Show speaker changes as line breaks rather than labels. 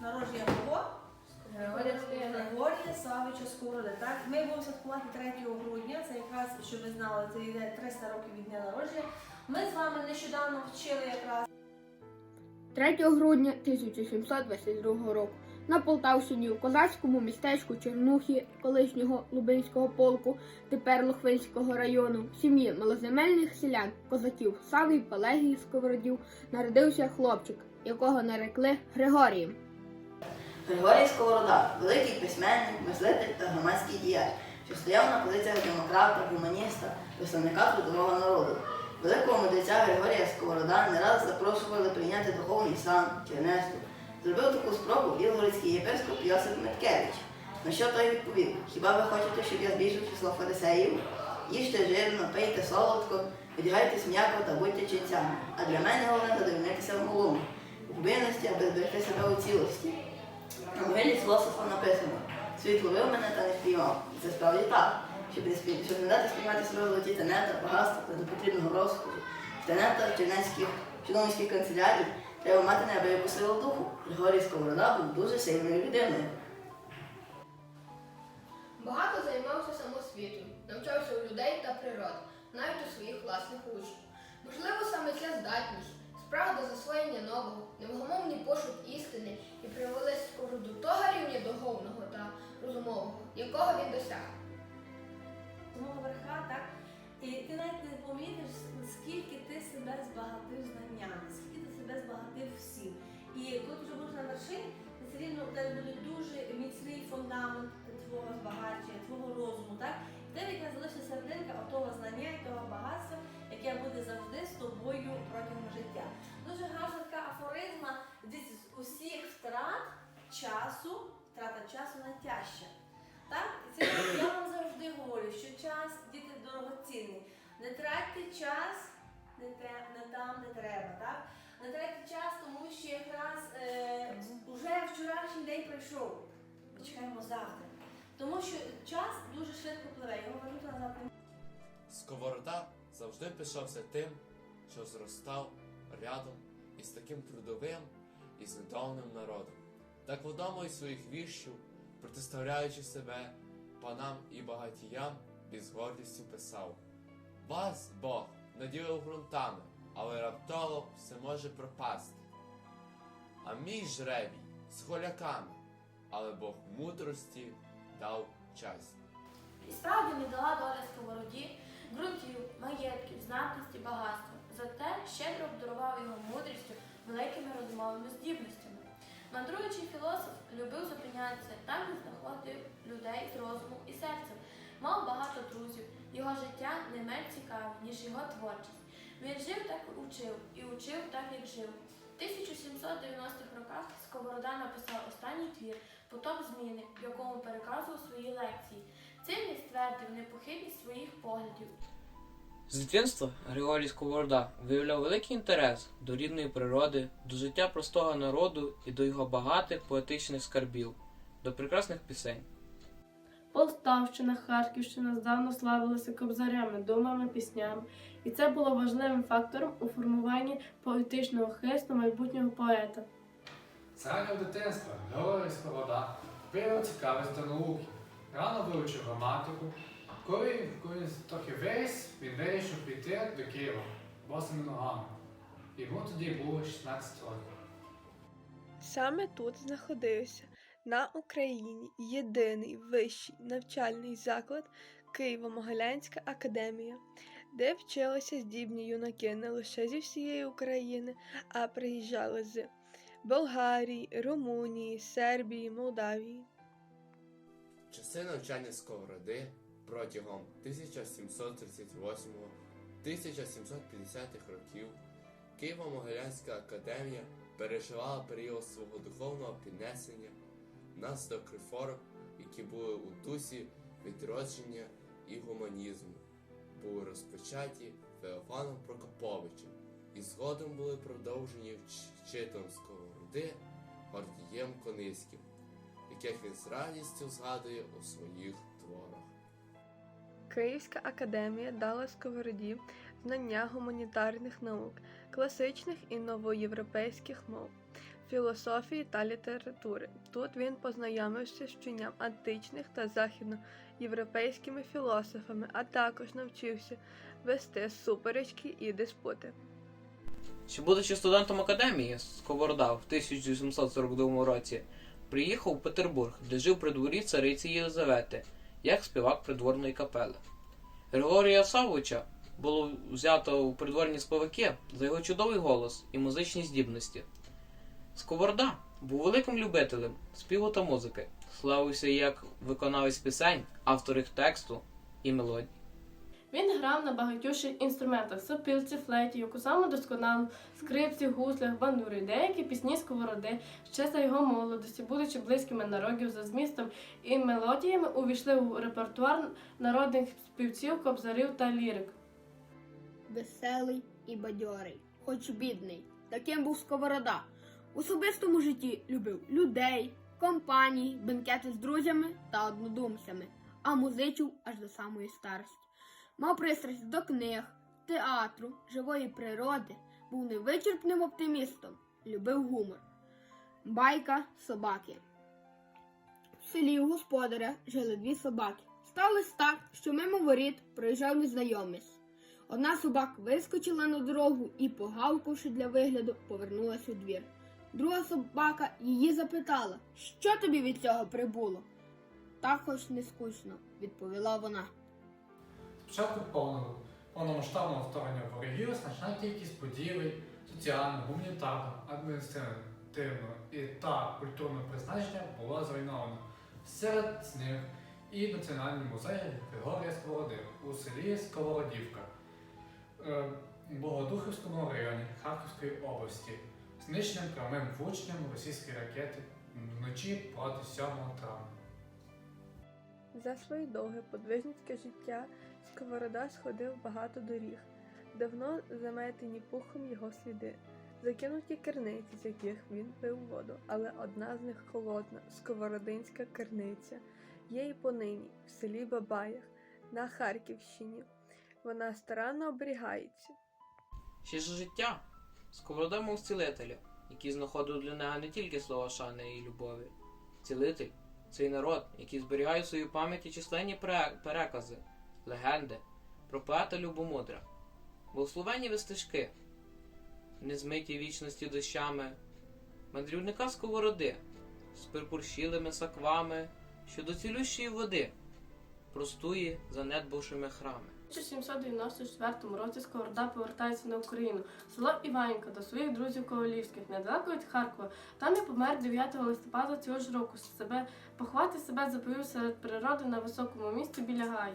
народження кого?
Григорія Сковороди.
Григорія Савича Сковороди. Так, ми будемо святкувати 3 грудня. Це якраз, щоб ви знали, це йде 300 років від дня народження. Ми з вами нещодавно вчили якраз
3 грудня 1722 року на Полтавщині у козацькому містечку Чернухі колишнього Лубинського полку, тепер Лохвинського району, в сім'ї малоземельних селян, козаків Саві Пелегії Сковородів, народився хлопчик, якого нарекли Григорієм.
Григорій Сковорода, великий письменник, мислитель та громадський діяч, що стояв на позиціях демократа, гуманіста, представника трудового народу. Великого мудреця Григорія Сковорода не раз запрошували прийняти духовний сан, чернесту. Зробив таку спробу білгородський єпископ Йосип Меткевич. На що той відповів: Хіба ви хочете, щоб я збільшив число фарисеїв? Їжте жирно, пийте солодко, одягайтесь м'яко та будьте ченцями. А для мене головне задовольнитися в малому, у повинності, аби зберегти себе у цілості. На могилі філософа написано світ ловив мене та не спіймав. І це справді так. Щоб не, спій... щоб не дати спіймати себе золоті тенета, багатства та до потрібного розкошу. В тенета чернецьких чиновницьких канцелярій треба мати неабияку силу духу. Григорій Сковорода був дуже сильною людиною.
Багато займався самосвітом, навчався у людей та природи, навіть у своїх власних учнів. Можливо, саме ця здатність, справа до засвоєння нового, невгомовний пошук істини і привели розумового, якого він досяг.
Тому верха, так? І ти навіть не помітиш, скільки ти себе збагатив знаннями, скільки ти себе збагатив всім. І коли вже будеш на вершині, все рівно тебе буде дуже найтяжча. Так, це я вам завжди говорю, що час діти дорогоцінний. Не тратьте час не, те, не там, де треба, так? Не тратьте час, тому що якраз е, уже вчорашній день пройшов. Чекаємо завтра. Тому що час дуже швидко пливе, його вернути назад
Сковорода завжди пишався тим, що зростав рядом із таким трудовим і знедовним народом. Так в одному із своїх віршів, протиставляючи себе панам і багатіям, із гордістю писав: Вас Бог наділив ґрунтами, але раптово все може пропасти. А мій жребій з голяками, але Бог мудрості дав часть.
І справді не дала доля Мандруючий філософ любив зупинятися там, де знаходив людей з розумом і серцем. Мав багато друзів, його життя не менш цікаве, ніж його творчість. Він жив так і учив, і учив так, як жив. В 1790-х роках Сковорода написав останній твір Потоп зміни, в якому переказував свої лекції. Цим він ствердив непохитність своїх поглядів.
З дитинства Григорій Сковорода виявляв великий інтерес до рідної природи, до життя простого народу і до його багатих поетичних скарбів, до прекрасних пісень.
Полтавщина, Харківщина здавна славилися кобзарями, думами, піснями, і це було важливим фактором у формуванні поетичного хисту майбутнього поета.
Раннього дитинства Григорій Сковорода виявив цікавість до науки, рано вивчив граматику. Коли, коли він трохи виріс, він вирішив піти до Києва босими ногами. Йому тоді було 16 років.
Саме тут знаходився на Україні єдиний вищий навчальний заклад Києво-Могилянська академія, де вчилися здібні юнаки не лише зі всієї України, а приїжджали з Болгарії, Румунії, Сербії, Молдавії.
Часи навчання Сковороди протягом 1738-1750-х років Києво-Могилянська академія переживала період свого духовного піднесення внаслідок реформ, які були у дусі відродження і гуманізму, були розпочаті Феофаном Прокоповичем і згодом були продовжені вч- вчителем Сковороди Гордієм Кониським яких він з радістю згадує у своїх творах.
Київська академія дала Сковороді знання гуманітарних наук, класичних і новоєвропейських мов. філософії та літератури. Тут він познайомився з вченням античних та західноєвропейськими філософами, а також навчився вести суперечки і диспути.
Ще будучи студентом академії, Сковорода в 1842 році приїхав у Петербург, де жив при дворі цариці Єлизавети, як співак придворної капели. Григорія Савовича було взято у придворні співаки за його чудовий голос і музичні здібності. Сковорода був великим любителем співу та музики, славився як виконавець пісень, автор їх тексту і мелодій.
Він грав на багатющих інструментах сопілці, флейті, яку саму досконалу, скрипці, гуслях, бандури. Деякі пісні сковороди ще за його молодості, будучи близькими народів за змістом і мелодіями, увійшли у репертуар народних співців, кобзарів та лірик.
Веселий і бадьорий, хоч бідний. Таким був Сковорода. У особистому житті любив людей, компанії, бенкети з друзями та однодумцями, а музичив аж до самої старості. Мав пристрасть до книг, театру, живої природи, був невичерпним оптимістом, любив гумор. Байка собаки. В селі у господаря жили дві собаки. Сталося так, що мимо воріт проїжджав незнайомець. Одна собака вискочила на дорогу і, погавкавши для вигляду, повернулася у двір. Друга собака її запитала, що тобі від цього прибуло. Так хоч не скучно, відповіла вона.
Спочатку повного повномасштабного вторгнення ворогів значна кількість будівель соціального, гуманітарного, адміністративного і та культурного призначення була зруйновано. Серед них і Національний музей Григорія Сковороди у селі Сковородівка е, Богодухівському районі Харківської області, знищеним прямим влученням російської ракети вночі проти 7 травня.
За своє довге подвижницьке життя Сковорода сходив багато доріг, давно заметені пухом його сліди, закинуті керниці, з яких він пив воду, але одна з них холодна, сковородинська керниця, є і понині в селі Бабаях на Харківщині. Вона старанно оберігається.
Ще ж життя Сковорода мов цілителя, який знаходив для нього не тільки слова шани і любові. Цілитель цей народ, який зберігає в своїй пам'яті численні перекази, легенди про поета Любомудра, благословенні вестежки, незмиті вічності дощами, мандрівника сковороди з перпурщілими саквами щодо цілющої води, простує занедбавшими храми.
У 1794 році Сковорода повертається на Україну, село Іванівка до своїх друзів Ковалівських, недалеко від Харкова. Там і помер 9 листопада цього ж року. Себе поховати себе заповів серед природи на високому місці біля Гаї.